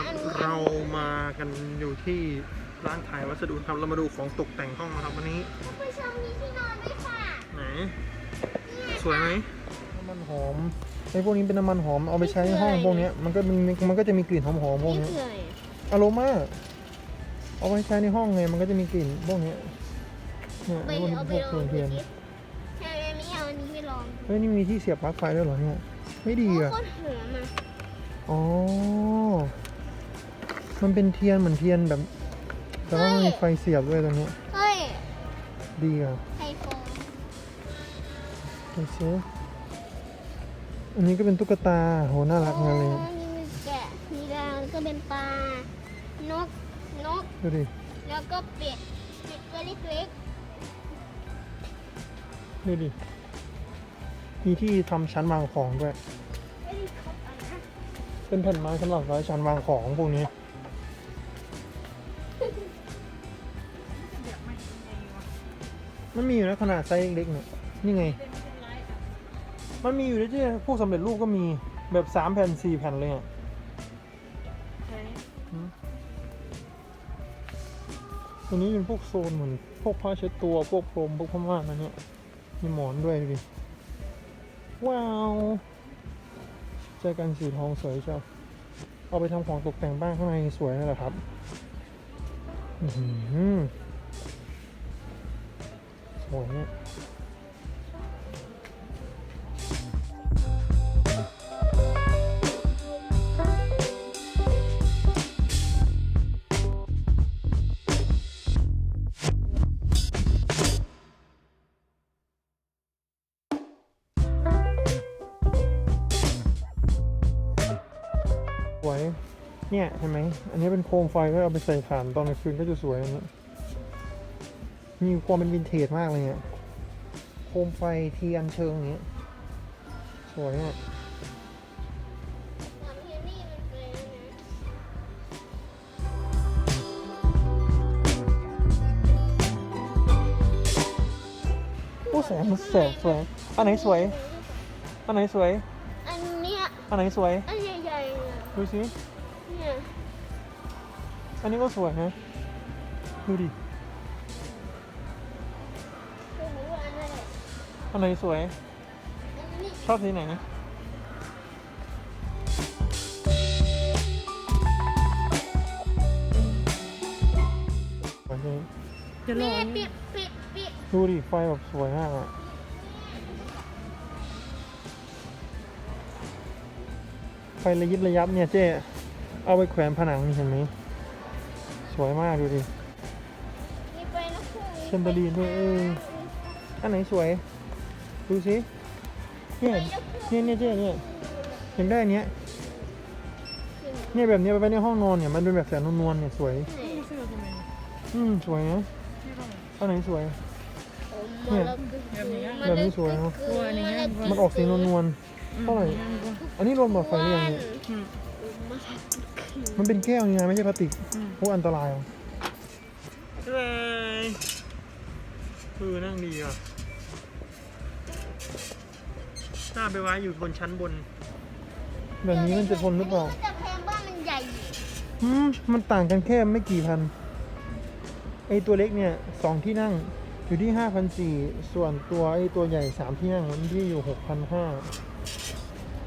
ครับเรามากันอยู่ที่ร้านขายวัสดุครับ เรามาดูของตกแต่งห้องนะครับวันนี้ผู้ชมมีที่นอนด้วยค่ะไหนสวยไหมน้ำมันหอมไอ้พวกนี้เป็นน้ำมันหอมเอาไปใช้ในห้องพวกเนี้ยมันก็มันมันก็จะมีกลิ่นหอมๆพวกนี่เนี้ยคืออะไรอโรมาเอาไปใช้ในห้องไงมันก็จะมีกลิ่นพวกเนี้ยเนี่ยไปไอ้พวกนี้เอาไปพวกลองเทียนดูเทียนสิแค่ไม่เอาอันนี้ไปลองเฮ้ยนี่มีที่เสียบปลั๊กไฟด้วยเหรอเนี่ยไม่ดีโอ้อะโคตรหอมอะอ๋อ มันเป็นเทียนเหมือนเทียนแบบ แต่ว่ามันมีไฟเสียบด้วยตรงเนี้ยเฮ้ย ดีอะไอโฟนดูซิอันนี้ก็เป็นตุ๊กตา โห น่ารักจังเลยอ๋อนี่มีแกะมีดาวแล้วก็เป็นปลา นก นก ดูดิ แล้วก็เป็ดเป็ดตัวเล็กดูดิ มีที่ทำชั้นวางของด้วยๆไม่ได้ครบอันนะเป็นแผ่นไม้สำหรับไว้ชั้นวางของพวกนี้ มันมีอยู่นะขนาดไซส์เล็กๆเนี่ยนี่ไง มันมีอยู่ด้วยที่พวกสำเร็จรูปก็มีแบบสามแผ่นสี่แผ่นเลยอะหืมอันนี้เป็นพวกโซนเหมือนพวกผ้าเช็ดตัวพวกพรมพวกผ้าม่านอันเนี้ยมีหมอนด้วยดูดิว้าวเจอกันสีทองสวยเชียวเอาไปทำของตกแต่งบ้านข้างในสวยนั่นแหละครับ อือ หือสวยเนี่ยสวยเนี่ยเห็นไหม อันนี้เป็นโคมไฟก็เอาไปใส่ถ่านตอนกลางคืนก็จะสวยอันนี้ มีความเป็นวินเทจมากเลยเนี่ยโคมไฟเทียนเชิงอย่างเงี้ยสวยอะตอนที่นี่มันเป็นนะโอ้แสงมันแสบสวยอันไหนสวย อันไหนสวย อันเนี้ยอันไหนสวย อันใหญ่ๆอะดูสิเนี่ยอันนี้ก็สวยนะ ดูดิ อันไหนสวยอันนี้ชอบสีไหนนะสวยจริงจะรอแม่ไหมปิดปิดปิดดูดิไฟแบบสวยมากอะไฟระยิบระยับเนี่ยเจ๊เอาไปแขวนผนังนี่เห็นไหมสวยมากดูดิ มีไปนะคุณเชนเดอเรียร์ด้วยเออ อันไหนสวย ดูสิเนี่ยเนี่ยเนี่ยเจ๊เนี่ยเห็นได้อันเนี้ยเนี่ยแบบเนี้ยไปไว้ในห้องนอนเนี่ยมันเป็นแบบแสงนวลๆเนี่ยสวยไม่ได้ซื้อทำไมอืมสวยนะที่บ้านอันไหนสวย เนี่ยแบบนี้สวยเนอะตัวนี้ไงมันออกสีนวลๆเท่าไหร่อันนี้รวมหลอดไฟหรือยังเนี่ยอืมมันเป็นแก้วนี่นะไม่ใช่พลาสติกอืมพวกอันตรายอะเลยคือนั่งดีอะห น้าไปไว้อยู่บนชั้นบน แบบนี้มันจะทนหรือเปล่ามันจะแพงบ้านมันใหญ่อืมมันต่างกันแค่ไม่กี่พัน ไอตัวเล็กเนี่ยสองที่นั่งอยู่ที่ห้าพันสี่ส่วนตัวไอตัวใหญ่สามที่นั่งมันที่อยู่หกพันห้า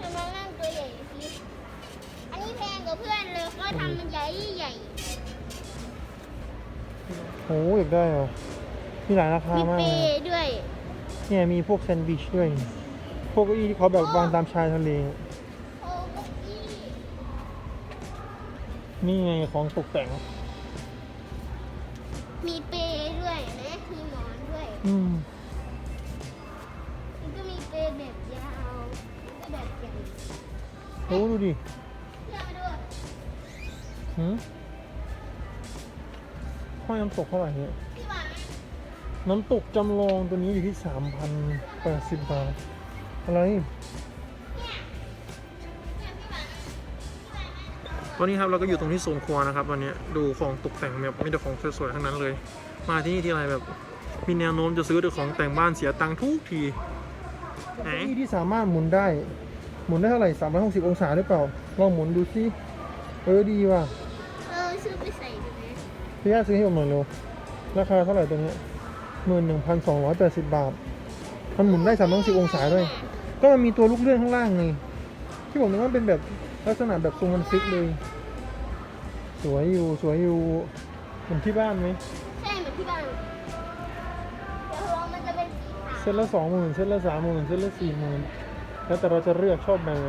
ทำไมนั่งตัวใหญ่สิอันนี้แพงกว่าเพื่อนเลยเขาทำมันใหญ่ใหญ่โหอยากได้อะมีหลายราคามีมากเปเลยย์ด้วย เนี่ยมีพวกแซนด์วิชด้วย พวกเก้าอี้ที่เขาแบบวางตามชายทะเลโอ้เก้าอี้นี่ไงของตกแต่ง มีเปย์ด้วยนะ มีหมอนด้วยอืมมันก็มีเปย์แบบยาวแล้วก็แบบใหญ่โอ้ดูดิเชื่อมาดูหืมห้อยน้ำตกเท่าไหร่เนี่ย พี่หวานน้ำตกจำลองตัวนี้อยู่ที่สามพันแปดสิบบาท อะไรเนี่ยเนี่ยพี่หวานตอนนี้ครับเราก็อยู่ตรงที่โซนครัวนะครับตอนนี้ดูของตกแต่งแบบมีแต่ของสวยๆทั้งนั้นเลย มาที่นี่ทีไรแบบมีแนวโน้มจะซื้อแต่ของแต่งบ้านเสียตังค์ทุกทีไหนที่สามารถหมุนได้ หมุนได้เท่าไหร่360 องศาหรือเปล่าลองหมุนดูซิเออดีว่ะเออซื้อไปใส่ดูไหมพี่ย่าซื้อให้ผมหน่อยเร็วราคาเท่าไหร่ตัวเนี้ยหมื่นหนึ่งพันสองร้อยแปดสิบบาท มันหมุนได้สามร้อยสิบองศาด้วย ก็มันมีตัวลูกเลื่อนข้างล่างไงที่ผมนึกว่าเป็นแบบลักษณะแบบทรงมันฟิกเลย สวยอยู่สวยอยู่เหมือนที่บ้านไหมใช่เหมือนที่บ้านแต่ของเรามันจะเป็นสีขาว เส้นละสองหมื่นเส้นละสามหมื่นเส้นละสี่หมื่นแล้วแต่เราจะเลือกชอบแบบไหน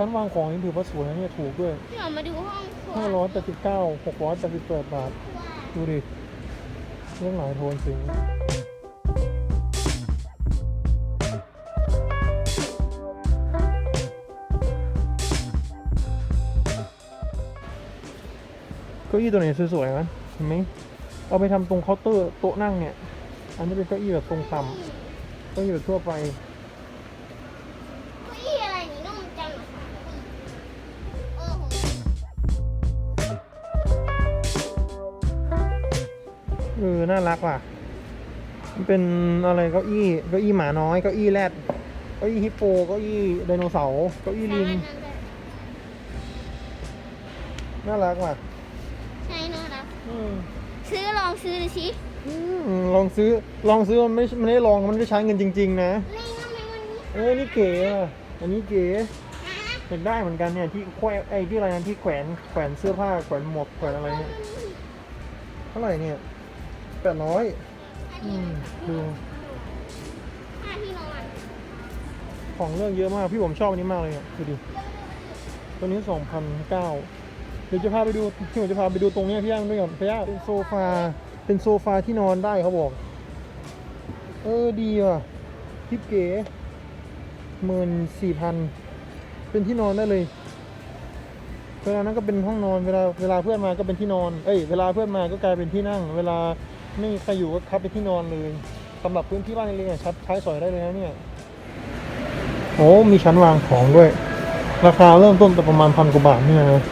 ชั้นวางของนี่ถือว่าสวยนะเนี่ยถูกด้วยพี่ออกมาดูห้องครัวห้าร้อยแปดสิบเก้าหกร้อยแปดสิบแปดบาท ดูดิเรื่องหลายโทนสีเก้าอี้ตัวไหนสวยๆนะเห็นไหมเอาไปทำตรงเคาน์เตอร์โต๊ะนั่งเนี่ย อันนี้เป็นเก้าอี้แบบทรงต่ำเก้าอี้แบบทั่วไป ออน่ารักว่ะ มันเป็นอะไรเก้าอี้เก้าอี้หมาน้อยเก้าอี้แรดเก้าอี้ฮิปโปเก้าอี้ไดโนเสาร์เก้าอี้ลิงน่ารักว่ะใช่น่ารักอืมซื้อลองซื้อดูสิอืมลองซื้อลองซื้อมันไม่มันไม่ได้ลองมันได้ใช้เงินจริง ๆ นะลิงทำไมมันมีเออนี่เก๋ว่ะอันนี้เก๋นะอยากได้เหมือนกันเนี่ยที่แขวนไอ้ที่อะไรนะที่แขวนแขวนเสื้อผ้าแขวนหมวกแขวนอะไรเนี่ยเท่าไหร่เนี่ย แปดร้อยอืมดูผ้าที่นอนของเรื่องเยอะมาก พี่ผมชอบอันนี้มากเลยเนี่ยดูดิตัวนี้สองพันเก้าเดี๋ยวจะพาไปดูที่ผมจะพาไปดูตรงนี้พี่ย่างด้วยก่อนพี่ย่าเป็นโซฟาเป็นโซฟาที่นอนได้เขาบอก เออดีว่ะทิปเก๋หมื่นสี่พันเป็นที่นอนได้เลยเวลานั้นก็เป็นห้องนอนเวลาเวลาเพื่อนมาก็เป็นที่นอน เอ้ย เวลาเพื่อนมาก็กลายเป็นที่นั่ง เวลา ไม่มีใครอยู่ก็ทับเป็นที่นอนเลยสำหรับพื้นที่บ้านเล็กๆชัดใช้สอยได้เลยนะเนี่ยโอ้มีชั้นวางของด้วย ราคาเริ่มต้นแต่ประมาณพันกว่าบาทเนี่ยนะ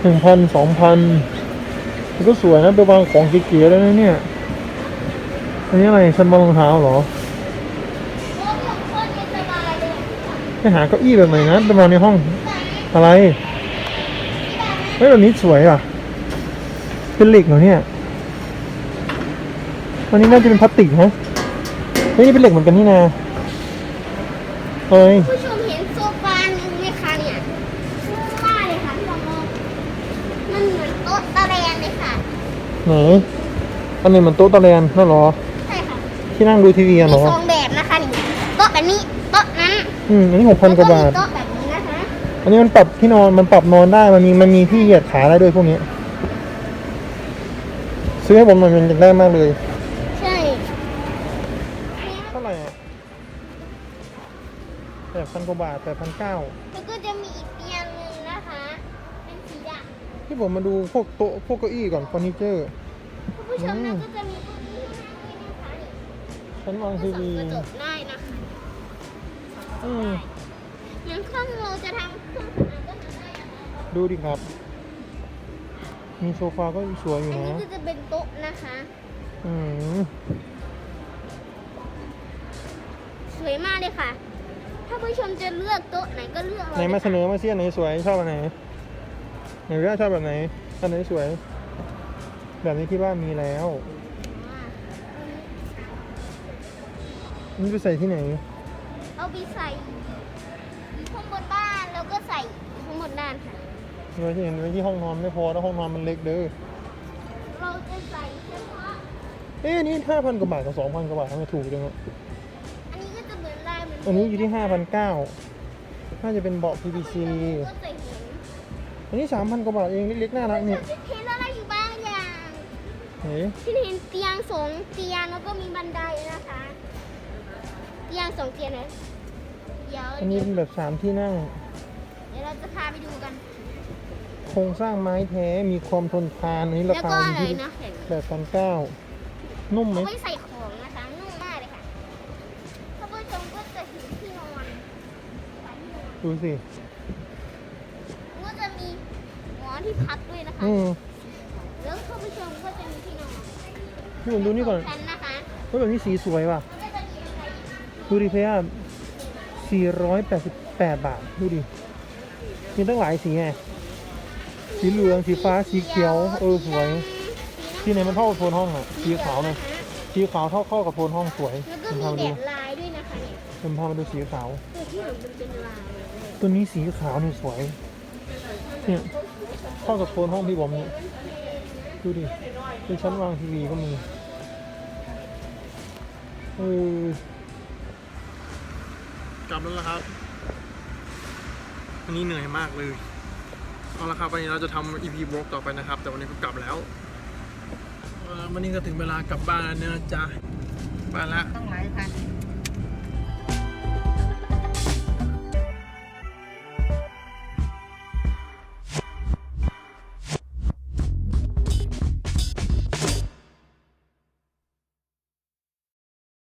หนึ่งพันสองพันมันก็สวยนะไปวางของเก๋ๆแล้วนะเนี่ย อันนี้อะไรชั้นวางรองเท้าเหรอโอ้ยโคตรเย็นสบายเลยไปหาเก้าอี้แบบไหนนะไปวางในห้องอะไรเฮ้ยแบบนี้สวยอะเป็นเหล็กเหรอเนี่ย อันนี้น่าจะเป็นพลาสติกฮะเฮ้ยนี่เป็นเหล็กเหมือนกันนี่นะเฮ้ยผู้ชมเห็นโซฟาหนึ่งไหมคะเนี่ยนุ่มมากเลยค่ะพี่ลองมองมันเหมือนโต๊ะตะแลงเลยค่ะไหนอันนี้มันโต๊ะตะแลนนั่นเหรอใช่ค่ะที่นั่งดูทีวีอะมีเหรอสองแบบนะคะนี่โต๊ะแบบนี้โต๊ะนั้นอืมอันนี้หกพันกว่าบาทแล้ก็มีโต๊ะแบบนี้นะคะอันนี้มันปรับที่นอนมันปรับนอนได้มันมีมันมีที่เหยียดขาได้ด้วยพวกนี้ซื้อให้ผมหน่อยมันอยากได้มากเลย พันกว่าบาทแปดพันเก้าแล้วก็จะมีอีกเตียงหนึ่งนะคะ เป็นสีดำที่ผมมาดูพวกโต๊ะพวกเก้าอี้ก่อนเฟอร์นิเจอร์คุณผู้ชมอืมแล้วก็จะมีตู้นี้ให้นั่งด้วยนะคะนี่ชั้นวางส่ทีองวีกระจกได้นะคะอืมอย่างเครื่องเราจะทำเครื่องสำอางก็ทำได้นะคะดูดิครับ มีโซฟาก็สวยอยู่อันนี้นะก็จะเป็นโต๊ะนะคะ อืมสวยมากเลยค่ะ ถ้าผู้ชมจะเลือกโต๊ะไหนก็เลือกไหนมาเสนอมาเสียไหนสวยชอบอันไหนไหนพี่ว่าชอบแบบไหนอันไหนสวย แบบนี้ที่บ้านมีแล้วนี่ไปใส่ที่ไหน เอาไปใส่อยู่ข้างบนบ้านแล้วก็ใส่อยู่ข้างบนด้านค่ะไว้ที่เห็นไว้ที่ห้องนอนไม่พอแล้วห้องนอนมันเล็กเด้อเราจะใส่เฉพาะเอ๊ะอันนี่ห้าพันกว่าบาทกับสองพันกว่าบาททำไมถูกจังอะอันนี้ก็จะเห มือนลายเหมือนอันนี้อยู่ที่ห้าพันเก้าน่าจะเป็นเบาะ PVC ก็จะเห็นอันนี้สามพันกว่าบาทเองเล็กๆน่ารักเนี่ยเห็นอะไรอยู่บ้างอย่างเฮ้ยที่เห็นเตียงสองเตียงแล้วก็มีบันไดนะคะ เตียงสองเตียงนะเดี๋ยวอันนี้เป็นแบบสามที่นั่ง เดี๋ยวเราจะพาไปดูกัน โครงสร้างไม้แท้มีความทนทานอันนี้ราแล้วคาก็อยู่อะไรที่นะเห็นแปดพันเก้านุ่มไหม เอาไว้ใส่ของนะคะนุ่มมากเลยค่ะท่านผู้ชมก็จะเห็นที่นอนสายที่นอน ดูสิ ก็จะมีหมอนที่พับด้วยนะคะ อืมแล้วท่านผู้ชมก็จะมีที่นอนพี่ผมดูนี่ก่อนสงชั้นนะคะเฮ้ยแบบนี้สีสวยว่ะดูดิเพีย488 บาท ดูดิ มีตั้งหลายสีไง สีเหลือง สีฟ้า สีเขียว เออสวยที่ไหนมันเท่ากับโทนห้องอะ สีขาวเนี่ยสีขาวเท่าเข้ากับโทนห้องสวยแล้วก็ผมมีพามาแบดูบลายด้วยนะ คะเนี่ยผมพามาดูสีขาวคือที่เหมือนมันเป็นลายเลยตัวนี้สีขาวนี่สวย เนี่ยเข้ากับโทนห้องพี่บอมเนี่ยดูดิเป็นชั้นวางทีวีก็มีเออกลับแล้วละครับ วันนี้เหนื่อยมากเลย เอาละครับวันนี้เราจะทำ EP b l o g ต่อไปนะครับ แต่วันนี้ก็กลับแล้วเอ่อวันนี้ก็ถึงเวลากลับบ้านแล้วนะจ๊ะบ้านละ ต้องหลายพัน